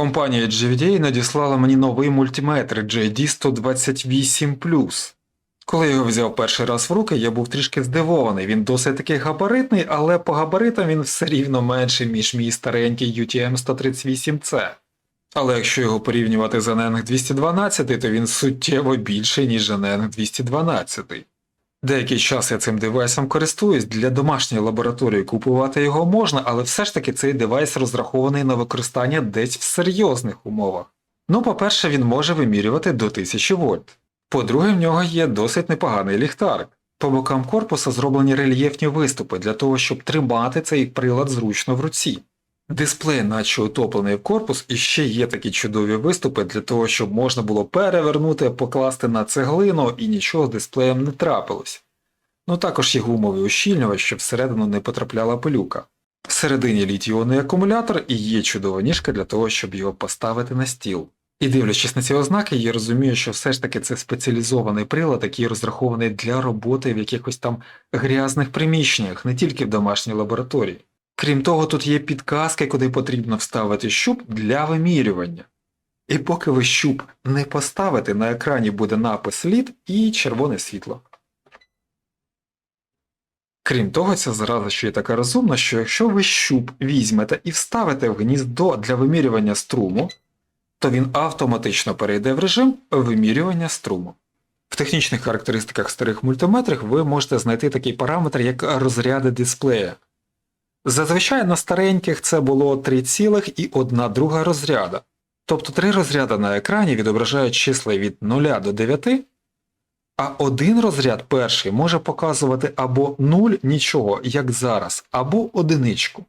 Компанія GVDA надіслала мені новий мультиметр JD128+. Коли його взяв перший раз в руки, я був трішки здивований. Він досить таки габаритний, але по габаритам він все рівно менший, ніж мій старенький UTM 138C. Але якщо його порівнювати з NN 212, то він суттєво більший, ніж NN 212. Деякий час я цим девайсом користуюсь, для домашньої лабораторії купувати його можна, але все ж таки цей девайс розрахований на використання десь в серйозних умовах. Ну, по-перше, він може вимірювати до 1000 вольт. По-друге, в нього є досить непоганий ліхтарик. По бокам корпуса зроблені рельєфні виступи для того, щоб тримати цей прилад зручно в руці. Дисплей, наче утоплений в корпус, і ще є такі чудові виступи для того, щоб можна було перевернути, покласти на цеглину і нічого з дисплеєм не трапилось. Ну також є гумовий ущільнювач, щоб всередину не потрапляла пилюка. Всередині літій-іонний акумулятор і є чудова ніжка для того, щоб його поставити на стіл. І дивлячись на ці ознаки, я розумію, що все ж таки це спеціалізований прилад, який розрахований для роботи в якихось там грязних приміщеннях, не тільки в домашній лабораторії. Крім того, тут є підказки, куди потрібно вставити щуп для вимірювання. І поки ви щуп не поставите, на екрані буде напис лід і червоне світло. Крім того, ця зараза ще й така розумна, що якщо ви щуп візьмете і вставите в гніздо для вимірювання струму, то він автоматично перейде в режим вимірювання струму. В технічних характеристиках старих мультиметрів ви можете знайти такий параметр, як розряди дисплея. Зазвичай на стареньких це було 3,1 друга розряда. Тобто три розряди на екрані відображають числа від 0 до 9, а один розряд перший може показувати або 0 нічого, як зараз, або одиничку.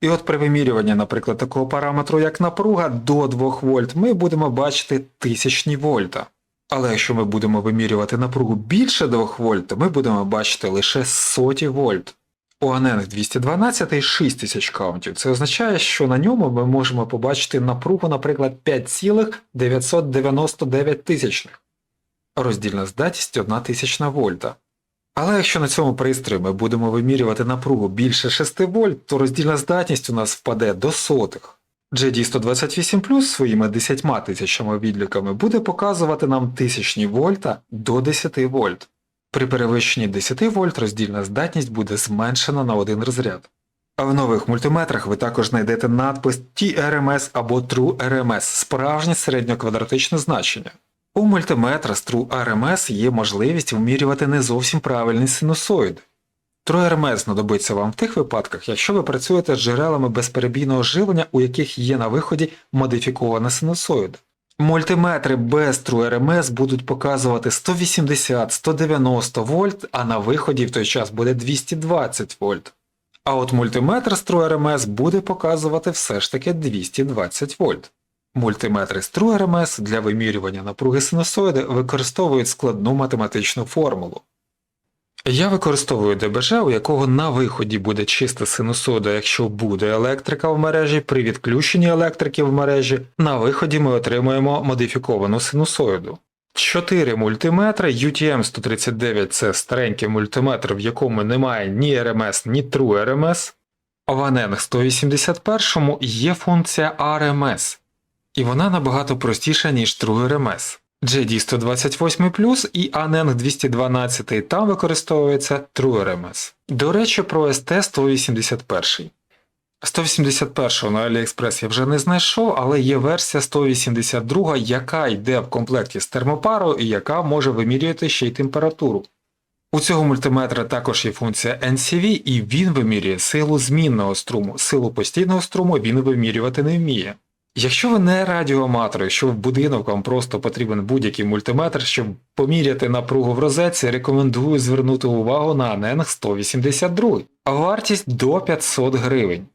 І от при вимірюванні, наприклад, такого параметру, як напруга до 2 вольт, ми будемо бачити тисячні вольта. Але якщо ми будемо вимірювати напругу більше 2 вольт, ми будемо бачити лише соті вольт. У Аненг 212 6000 каунтів. Це означає, що на ньому ми можемо побачити напругу, наприклад, 5,999 тисячних. Роздільна здатність 1 тисячна вольта. Але якщо на цьому пристрої ми будемо вимірювати напругу більше 6 вольт, то роздільна здатність у нас впаде до сотих. JD128 Plus своїми 10 тисячами відліками буде показувати нам тисячні вольта до 10 вольт. При перевищенні 10 вольт роздільна здатність буде зменшена на один розряд. А в нових мультиметрах ви також знайдете надпис TRMS або TrueRMS справжнє середньоквадратичне значення. У мультиметра з TrueRMS є можливість вимірювати не зовсім правильні синусоїди. TrueRMS знадобиться вам в тих випадках, якщо ви працюєте з джерелами безперебійного живлення, у яких є на виході модифікована синусоїда. Мультиметри без TrueRMS будуть показувати 180-190 вольт, а на виході в той час буде 220 вольт. А от мультиметр з TrueRMS буде показувати все ж таки 220 вольт. Мультиметри з TrueRMS для вимірювання напруги синусоїди використовують складну математичну формулу. Я використовую ДБЖ, у якого на виході буде чиста синусоїда, якщо буде електрика в мережі, при відключенні електрики в мережі, на виході ми отримуємо модифіковану синусоїду. Чотири мультиметри UTM 139 це старенький мультиметр, в якому немає ні RMS, ні True RMS. В Aneng 181 є функція RMS, і вона набагато простіша, ніж True RMS. JD128 Plus і Aneng 212 там використовується TrueRMS. До речі, про ST181. 181 на AliExpress я вже не знайшов, але є версія 182, яка йде в комплекті з термопарою і яка може вимірювати ще й температуру. У цього мультиметра також є функція NCV, і він вимірює силу змінного струму, силу постійного струму він вимірювати не вміє. Якщо ви не радіоаматор, якщо в будинок вам просто потрібен будь-який мультиметр, щоб поміряти напругу в розетці, рекомендую звернути увагу на Aneng 182, а вартість до 500 гривень.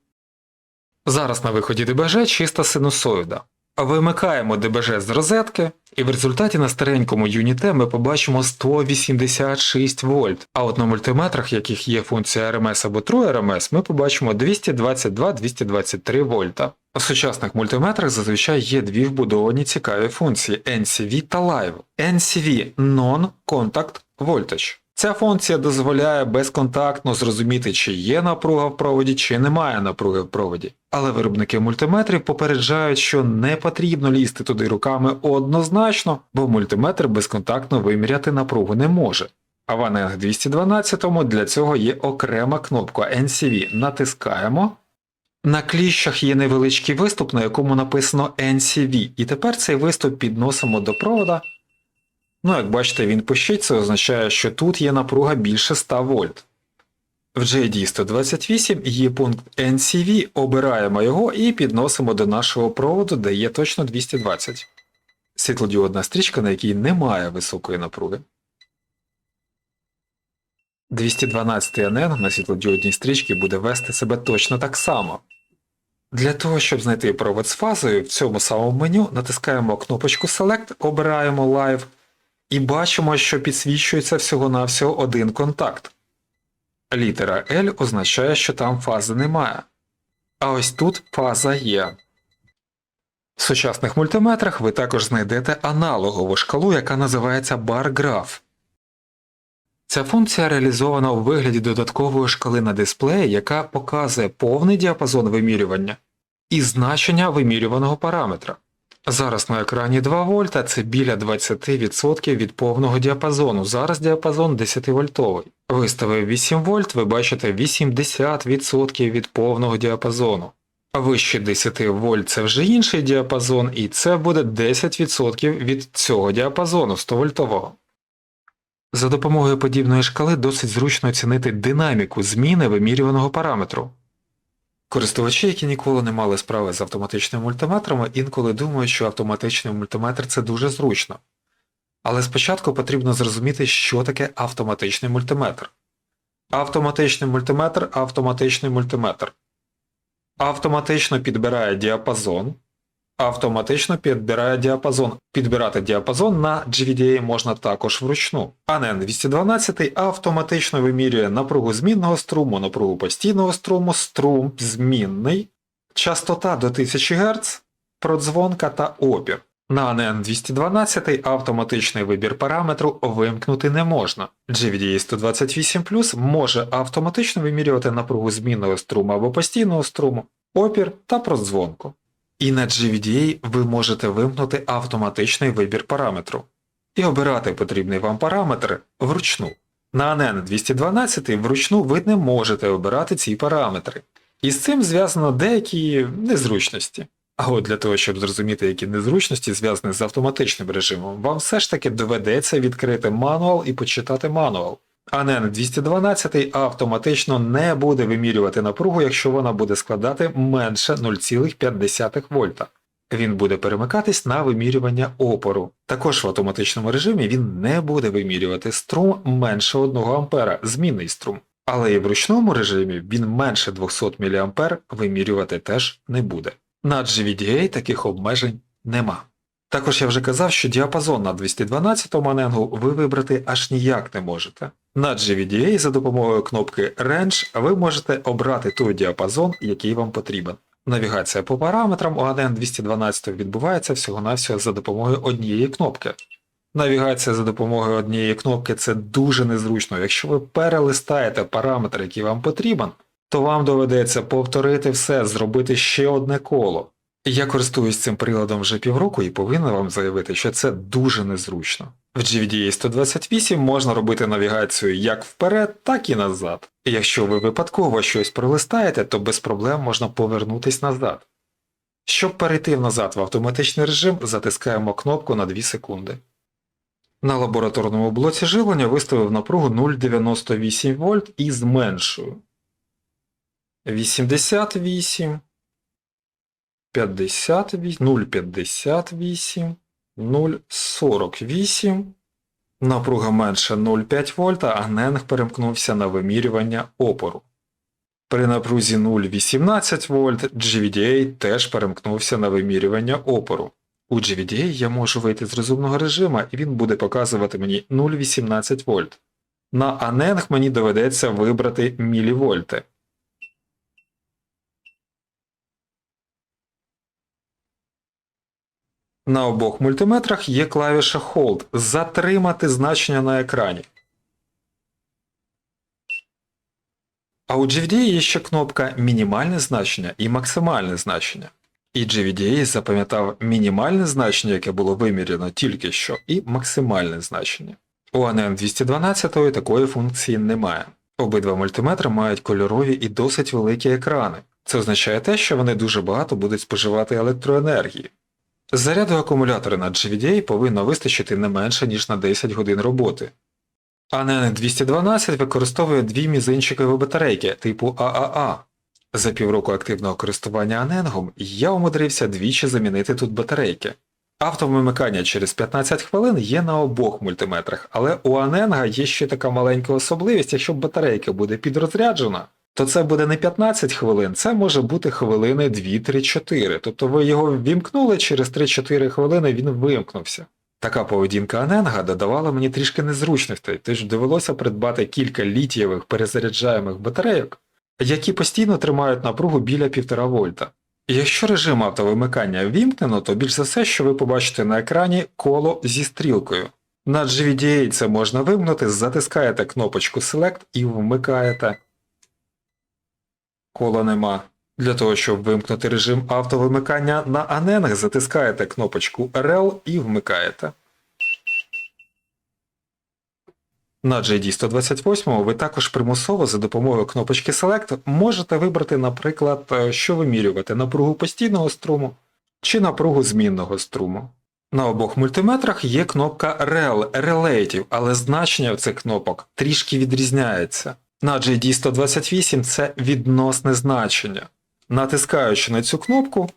Зараз на виході ДБЖ чиста синусоїда. Вимикаємо ДБЖ з розетки, і в результаті на старенькому юніте ми побачимо 186 вольт, а от на мультиметрах, яких є функція RMS або True RMS, ми побачимо 222-223 вольта. У сучасних мультиметрах зазвичай є дві вбудовані цікаві функції NCV та Live. NCV Non-Contact Voltage. Ця функція дозволяє безконтактно зрозуміти, чи є напруга в проводі, чи немає напруги в проводі. Але виробники мультиметрів попереджають, що не потрібно лізти туди руками однозначно, бо мультиметр безконтактно виміряти напругу не може. А в Aneng 212 для цього є окрема кнопка NCV. Натискаємо. На кліщах є невеличкий виступ, на якому написано NCV, і тепер цей виступ підносимо до провода. Ну, як бачите, він пищить, це означає, що тут є напруга більше 100 вольт. В JD128 є пункт NCV, обираємо його і підносимо до нашого проводу, де є точно 220. Світлодіодна стрічка, на якій немає високої напруги. 212 анен на світлодіодній стрічці буде вести себе точно так само. Для того, щоб знайти провод з фазою, в цьому самому меню натискаємо кнопочку Select, обираємо Live і бачимо, що підсвічується всього-навсього один контакт. Літера L означає, що там фази немає. А ось тут фаза є. В сучасних мультиметрах ви також знайдете аналогову шкалу, яка називається Graph. Ця функція реалізована у вигляді додаткової шкали на дисплеї, яка показує повний діапазон вимірювання і значення вимірюваного параметра. Зараз на екрані 2 вольта це біля 20% від повного діапазону. Зараз діапазон 10 вольтовий. Виставив 8 вольт, ви бачите 80% від повного діапазону. А вище 10 вольт це вже інший діапазон, і це буде 10% від цього діапазону 100 вольтового. За допомогою подібної шкали досить зручно оцінити динаміку зміни вимірюваного параметру. Користувачі, які ніколи не мали справи з автоматичними мультиметрами, інколи думають, що автоматичний мультиметр це дуже зручно. Але спочатку потрібно зрозуміти, що таке автоматичний мультиметр. Автоматичний мультиметр автоматичний мультиметр. Автоматично підбирає діапазон. Автоматично підбирає діапазон. Підбирати діапазон на GVDA можна також вручну. ANN 212 автоматично вимірює напругу змінного струму, напругу постійного струму, струм змінний, частота до 1000 Гц, продзвонка та опір. На ANN 212 автоматичний вибір параметру вимкнути не можна. GVDA 128 може автоматично вимірювати напругу змінного струму або постійного струму, опір та продзвонку. І на GVDA ви можете вимкнути автоматичний вибір параметру і обирати потрібний вам параметр вручну. На ANN 212 вручну ви не можете обирати ці параметри. І з цим зв'язано деякі незручності. А от для того, щоб зрозуміти, які незручності зв'язані з автоматичним режимом, вам все ж таки доведеться відкрити мануал і почитати мануал. ANN 212 автоматично не буде вимірювати напругу, якщо вона буде складати менше 0,5 вольта. Він буде перемикатись на вимірювання опору. Також в автоматичному режимі він не буде вимірювати струм менше 1 А, змінний струм. Але і в ручному режимі він менше 200 мА вимірювати теж не буде. На GVDA таких обмежень нема. Також я вже казав, що діапазон на 212 маненгу ви вибрати аж ніяк не можете. На GVDA за допомогою кнопки Range ви можете обрати той діапазон, який вам потрібен. Навігація по параметрам у ANN 212 відбувається всього-навсього за допомогою однієї кнопки. Навігація за допомогою однієї кнопки це дуже незручно. Якщо ви перелистаєте параметр, який вам потрібен, то вам доведеться повторити все, зробити ще одне коло. Я користуюсь цим приладом вже півроку і повинен вам заявити, що це дуже незручно. В GVDA 128 можна робити навігацію як вперед, так і назад. Якщо ви випадково щось пролистаєте, то без проблем можна повернутись назад. Щоб перейти назад в автоматичний режим, затискаємо кнопку на 2 секунди. На лабораторному блоці живлення виставив напругу 0,98 В і зменшую. 88 58, 0,58, 0,48. Напруга менше 0,5 вольта, а ненг перемкнувся на вимірювання опору. При напрузі 0,18 вольт GVDA теж перемкнувся на вимірювання опору. У GVDA я можу вийти з розумного режиму і він буде показувати мені 0,18 вольт. На Aneng мені доведеться вибрати мілівольти. На обох мультиметрах є клавіша Hold затримати значення на екрані. А у GVDA є ще кнопка мінімальне значення і максимальне значення. І GVDA запам'ятав мінімальне значення, яке було виміряно тільки що, і максимальне значення. У ANN 212 такої функції немає. Обидва мультиметри мають кольорові і досить великі екрани. Це означає те, що вони дуже багато будуть споживати електроенергії. Заряду акумулятора на GVDA повинно вистачити не менше, ніж на 10 годин роботи. ANN 212 використовує дві мізинчикові батарейки типу ААА. За півроку активного користування аненгом я умудрився двічі замінити тут батарейки. Автовимикання через 15 хвилин є на обох мультиметрах, але у Аненга є ще така маленька особливість, якщо батарейка буде підрозряджена, то це буде не 15 хвилин, це може бути хвилини 2-3-4. Тобто ви його ввімкнули, через 3-4 хвилини він вимкнувся. Така поведінка Аненга додавала мені трішки незручностей, тож довелося придбати кілька літієвих перезаряджаємих батарейок, які постійно тримають напругу біля 1,5 вольта. Якщо режим автовимикання ввімкнено, то більш за все, що ви побачите на екрані коло зі стрілкою. На GVDA це можна вимкнути, затискаєте кнопочку Select і вмикаєте. Кола нема. Для того, щоб вимкнути режим автовимикання на аненах, затискаєте кнопочку RL і вмикаєте. На JD128 ви також примусово за допомогою кнопочки Select можете вибрати, наприклад, е, що вимірювати напругу постійного струму чи напругу змінного струму. На обох мультиметрах є кнопка REL, Relative, але значення цих кнопок трішки відрізняється. На GD128 це відносне значення. Натискаючи на цю кнопку,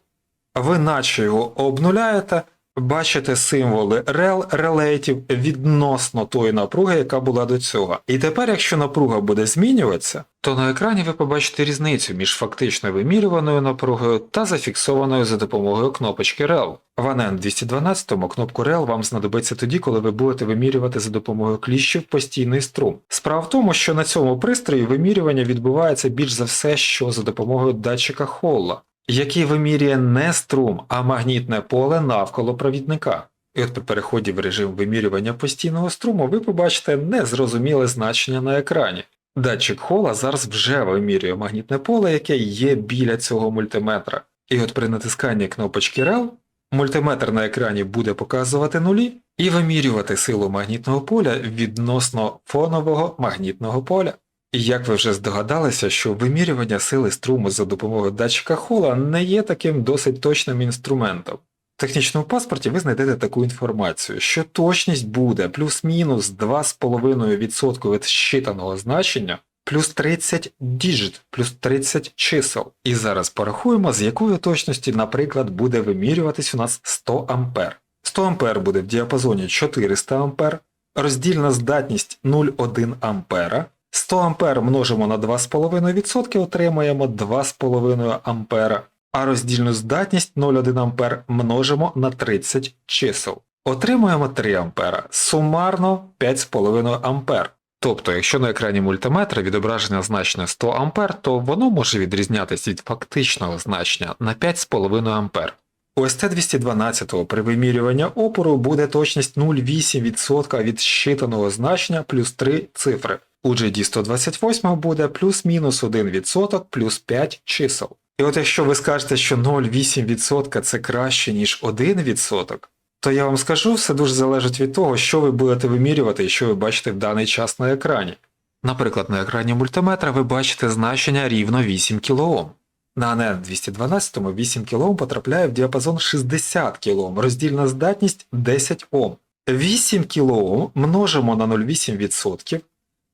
ви наче його обнуляєте, бачите символи rel, relative відносно тої напруги, яка була до цього. І тепер, якщо напруга буде змінюватися, то на екрані ви побачите різницю між фактично вимірюваною напругою та зафіксованою за допомогою кнопочки rel. В ANN 212 кнопку rel вам знадобиться тоді, коли ви будете вимірювати за допомогою кліщів постійний струм. Справа в тому, що на цьому пристрої вимірювання відбувається більш за все, що за допомогою датчика Холла який вимірює не струм, а магнітне поле навколо провідника. І от при переході в режим вимірювання постійного струму ви побачите незрозуміле значення на екрані. Датчик Хола зараз вже вимірює магнітне поле, яке є біля цього мультиметра. І от при натисканні кнопочки REL мультиметр на екрані буде показувати нулі і вимірювати силу магнітного поля відносно фонового магнітного поля. І як ви вже здогадалися, що вимірювання сили струму за допомогою датчика Хола не є таким досить точним інструментом. В технічному паспорті ви знайдете таку інформацію, що точність буде плюс-мінус 2,5% від щитаного значення, плюс 30 діджит, плюс 30 чисел. І зараз порахуємо, з якою точності, наприклад, буде вимірюватись у нас 100 А. 100 А буде в діапазоні 400 А, роздільна здатність 0,1 А. 100 А множимо на 2,5% отримаємо 2,5 А, а роздільну здатність 0,1 А множимо на 30 чисел. Отримуємо 3 А, сумарно 5,5 А. Тобто, якщо на екрані мультиметра відображення значення 100 А, то воно може відрізнятися від фактичного значення на 5,5 А. У ST212 при вимірюванні опору буде точність 0,8% від щитаного значення плюс 3 цифри. У GD128 буде плюс-мінус 1% плюс 5 чисел. І от якщо ви скажете, що 0,8% це краще, ніж 1%, то я вам скажу, все дуже залежить від того, що ви будете вимірювати і що ви бачите в даний час на екрані. Наприклад, на екрані мультиметра ви бачите значення рівно 8 кОм. На ANN 212 8 кОм потрапляє в діапазон 60 кОм, роздільна здатність 10 Ом. 8 кОм множимо на 0,8%.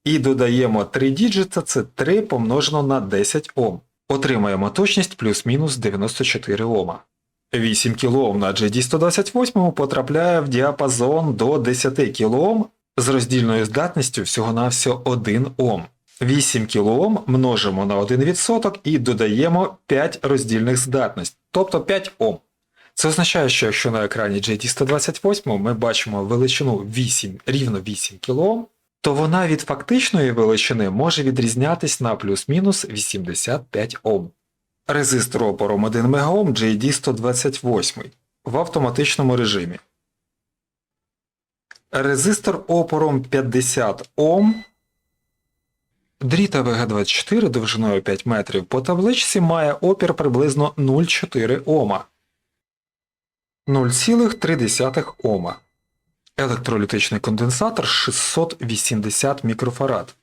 І додаємо 3 діджита, це 3 помножено на 10 Ом. Отримаємо точність плюс-мінус 94 Ома. 8 кОм на GD128 потрапляє в діапазон до 10 кОм з роздільною здатністю всього-навсього 1 Ом. 8 кОм множимо на 1% і додаємо 5 роздільних здатностей, тобто 5 Ом. Це означає, що якщо на екрані JD128 ми бачимо величину 8, рівно 8 кОм, то вона від фактичної величини може відрізнятись на плюс-мінус 85 Ом. Резистор опором 1 МΩ JD128 в автоматичному режимі. Резистор опором 50 Ом Дріт АВГ-24 довжиною 5 метрів по табличці має опір приблизно 0,4 Ома. 0,3 Ома. Електролітичний конденсатор 680 мікрофарад.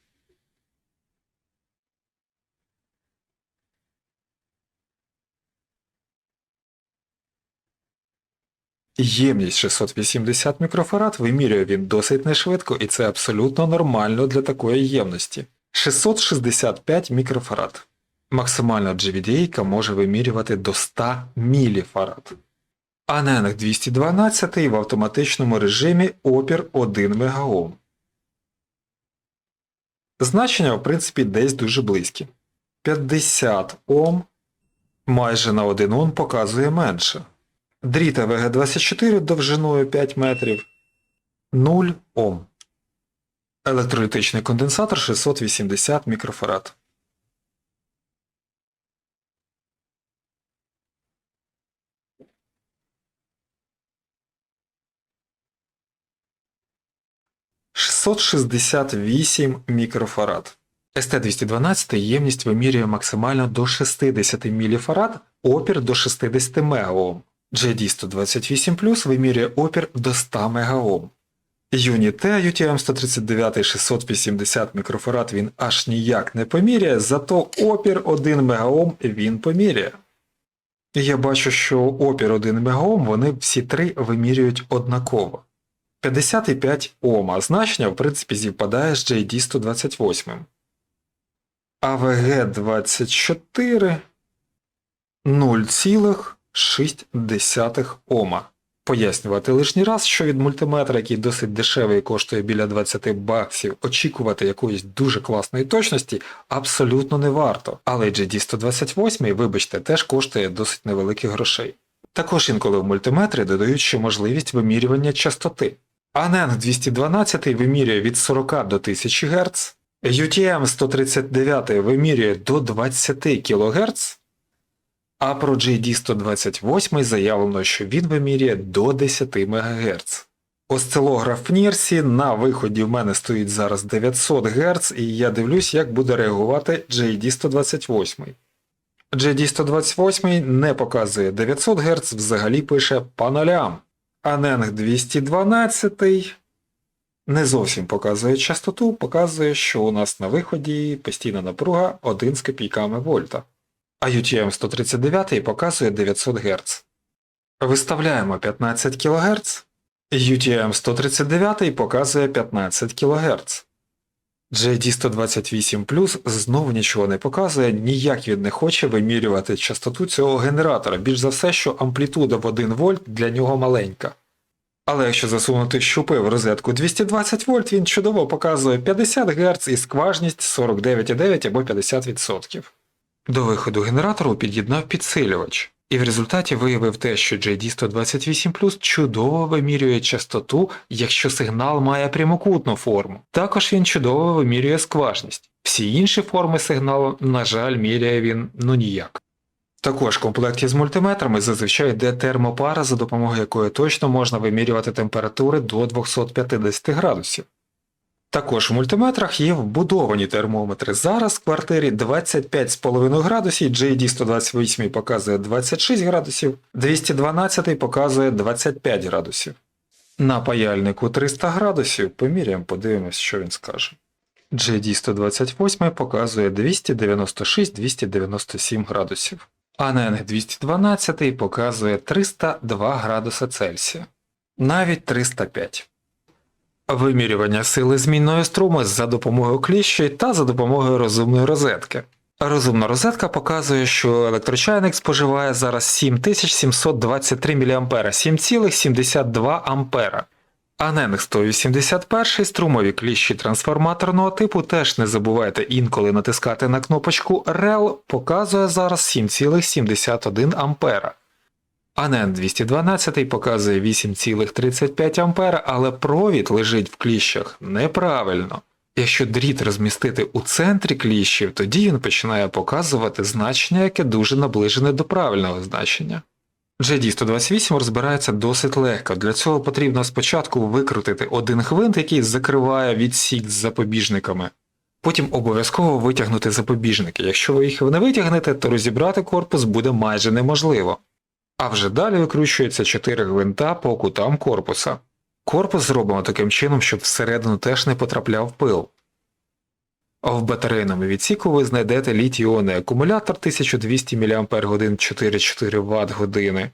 Ємність 680 мікрофарад вимірює він досить нешвидко, і це абсолютно нормально для такої ємності. 665 мікрофарад. Максимально GVDA може вимірювати до 100 міліфарад. А NENC 212 в автоматичному режимі опір 1 МОм. Значення, в принципі, десь дуже близькі. 50 Ом майже на 1 Ом показує менше. Дріт АВГ-24 довжиною 5 метрів 0 Ом. Електролітичний конденсатор 680 мікрофарад. «668 мікрофарад. СТ-212 ємність вимірює максимально до 60 міліфарад, опір до 60 МОм. JD128 вимірює опір до 100 МОм. Юніте UTM 139 680 мікрофарад він аж ніяк не поміряє, зато опір 1 МОм він поміряє. Я бачу, що опір 1 МОм вони всі три вимірюють однаково. 55 Ом, значення в принципі зівпадає з JD128. АВГ-24 0,6 Ома. Пояснювати лишній раз, що від мультиметра, який досить дешевий і коштує біля 20 баксів, очікувати якоїсь дуже класної точності абсолютно не варто. Але GD128, вибачте, теж коштує досить невеликих грошей. Також інколи в мультиметри додають ще можливість вимірювання частоти. ANENC 212 вимірює від 40 до 1000 Гц, UTM 139 вимірює до 20 кГц, а про JD128 заявлено, що він вимірює до 10 МГц. Осцилограф Нірсі на виході в мене стоїть зараз 900 Гц, і я дивлюсь, як буде реагувати JD128. JD128 не показує 900 Гц, взагалі пише по нулям. ANENC 212 не зовсім показує частоту, показує, що у нас на виході постійна напруга 1 з копійками вольта. А UTM 139 показує 900 Гц. Виставляємо 15 кГц. UTM 139 показує 15 кГц. JD128 знову нічого не показує, ніяк він не хоче вимірювати частоту цього генератора, більш за все, що амплітуда в 1 вольт для нього маленька. Але якщо засунути щупи в розетку 220 вольт, він чудово показує 50 Гц і скважність 49,9 або 50%. До виходу генератору під'єднав підсилювач, і в результаті виявив те, що JD128 чудово вимірює частоту, якщо сигнал має прямокутну форму. Також він чудово вимірює скважність. Всі інші форми сигналу, на жаль, міряє він ну ніяк. Також в комплекті з мультиметрами зазвичай йде термопара, за допомогою якої точно можна вимірювати температури до 250 градусів. Також в мультиметрах є вбудовані термометри. Зараз в квартирі 25,5 градусів, JD128 показує 26 градусів, 212 показує 25 градусів. На паяльнику 300 градусів поміряємо, подивимось, що він скаже. JD128 показує 296-297 градусів. А NENC 212 показує 302 градуса Цельсія. Навіть 305. Вимірювання сили змінної струму за допомогою кліщей та за допомогою розумної розетки. Розумна розетка показує, що електрочайник споживає зараз 7723 мА 7,72 А. А NENC 181 струмові кліщі трансформаторного типу теж не забувайте інколи натискати на кнопочку REL, показує зараз 7,71 А. ANEN 212 показує 8,35 А, але провід лежить в кліщах неправильно. Якщо дріт розмістити у центрі кліщів, тоді він починає показувати значення, яке дуже наближене до правильного значення. JD128 розбирається досить легко. Для цього потрібно спочатку викрутити один гвинт, який закриває відсік з запобіжниками. Потім обов'язково витягнути запобіжники. Якщо ви їх не витягнете, то розібрати корпус буде майже неможливо. А вже далі викручується 4 гвинта по кутам корпуса. Корпус зроблено таким чином, щоб всередину теж не потрапляв пил. А в батарейному відсіку ви знайдете літій-іонний акумулятор 1200 мАч 4,4 Вт години.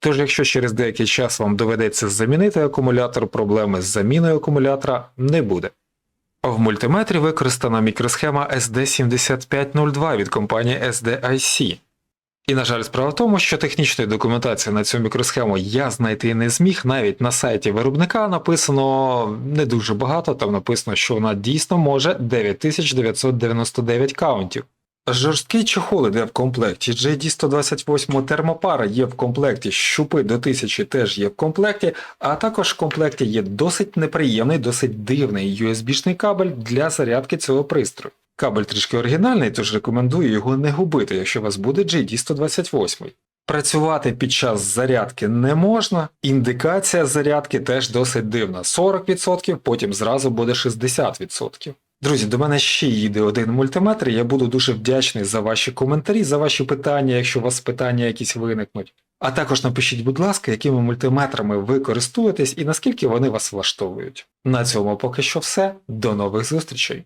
Тож, якщо через деякий час вам доведеться замінити акумулятор, проблеми з заміною акумулятора не буде. В мультиметрі використана мікросхема SD7502 від компанії SDIC. І, на жаль, справа в тому, що технічної документації на цю мікросхему я знайти не зміг. Навіть на сайті виробника написано не дуже багато, там написано, що вона дійсно може 9999 каунтів. Жорсткий чохол іде в комплекті, JD128 термопара є в комплекті, щупи до 1000 теж є в комплекті, а також в комплекті є досить неприємний, досить дивний USB-шний кабель для зарядки цього пристрою. Кабель трішки оригінальний, тож рекомендую його не губити, якщо у вас буде JD128. Працювати під час зарядки не можна, індикація зарядки теж досить дивна: 40%, потім зразу буде 60%. Друзі, до мене ще їде один мультиметр, я буду дуже вдячний за ваші коментарі, за ваші питання, якщо у вас питання якісь виникнуть. А також напишіть, будь ласка, якими мультиметрами ви користуєтесь і наскільки вони вас влаштовують. На цьому поки що все. До нових зустрічей!